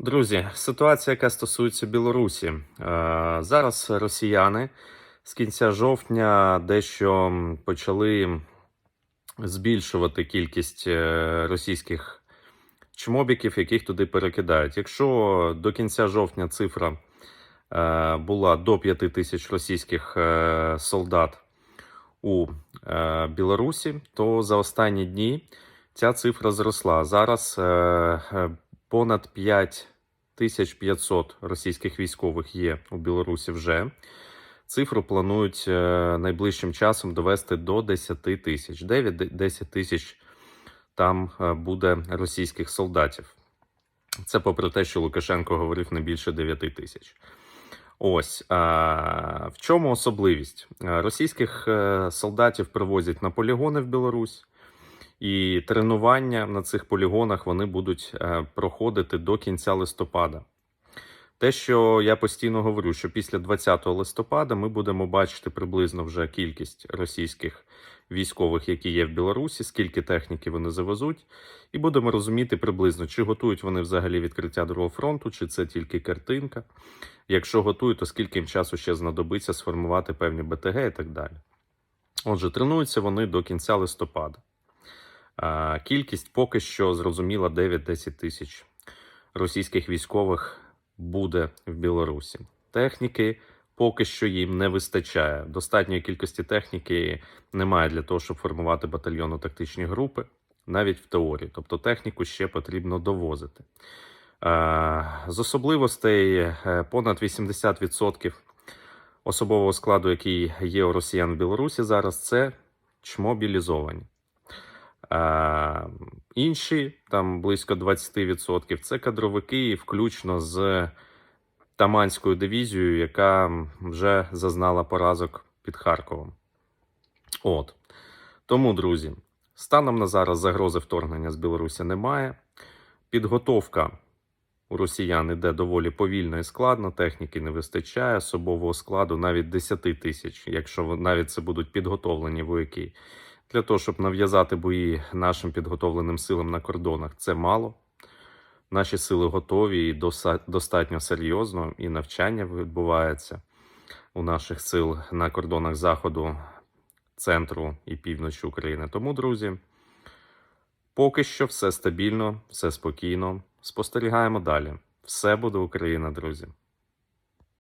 Друзі, ситуація, яка стосується Білорусі. Е, Зараз росіяни з кінця жовтня дещо почали збільшувати кількість е, російських чмобіків, яких туди перекидають. Якщо до кінця жовтня цифра е, була до 5 тисяч російських солдат у Білорусі, то за останні дні ця цифра зросла. Зараз понад 5500 російських військових є у Білорусі вже. Цифру планують е, найближчим часом довести до 10 тисяч. 9-10 тисяч там е, буде російських солдатів. Це попри те, що Лукашенко говорив не більше 9 тисяч. Ось а, в чому особливість? Е, Російських солдатів привозять на полігони в Білорусь, і тренування на цих полігонах вони будуть е, проходити до кінця листопада. Те, що я постійно говорю, що після 20 листопада ми будемо бачити приблизно вже кількість російських військових, які є в Білорусі, скільки техніки вони завезуть, і будемо розуміти приблизно, чи готують вони взагалі відкриття другого фронту, чи це тільки картинка. Якщо готують, то скільки їм часу ще знадобиться сформувати певні БТГ і так далі. Отже, тренуються вони до кінця листопада. Кількість поки що зрозуміла 9-10 тисяч російських військових буде в Білорусі. Техніки поки що їм не вистачає. Достатньої кількості техніки немає для того, щоб формувати батальйонно-тактичні групи, навіть в теорії. Тобто техніку ще потрібно довозити. З особливостей е, понад 80% особового складу, який є у росіян в Білорусі зараз, це чмобілізовані. Е, Інші, там близько 20%, це кадровики, включно з Таманською дивізією, яка вже зазнала поразок під Харковом. От. Тому, друзі, станом на зараз загрози вторгнення з Білорусі немає. Підготовка у росіян іде доволі повільно і складно, техніки не вистачає, особового складу навіть 10 тисяч, якщо навіть це будуть підготовлені вояки. Для того, щоб нав'язати бої нашим підготовленим силам на кордонах, це мало. Наші сили готові і достатньо серйозно, і навчання відбувається у наших сил на кордонах Заходу, центру і півночі України. Тому, друзі, поки що все стабільно, все спокійно. Спостерігаємо далі. Все буде Україна, друзі.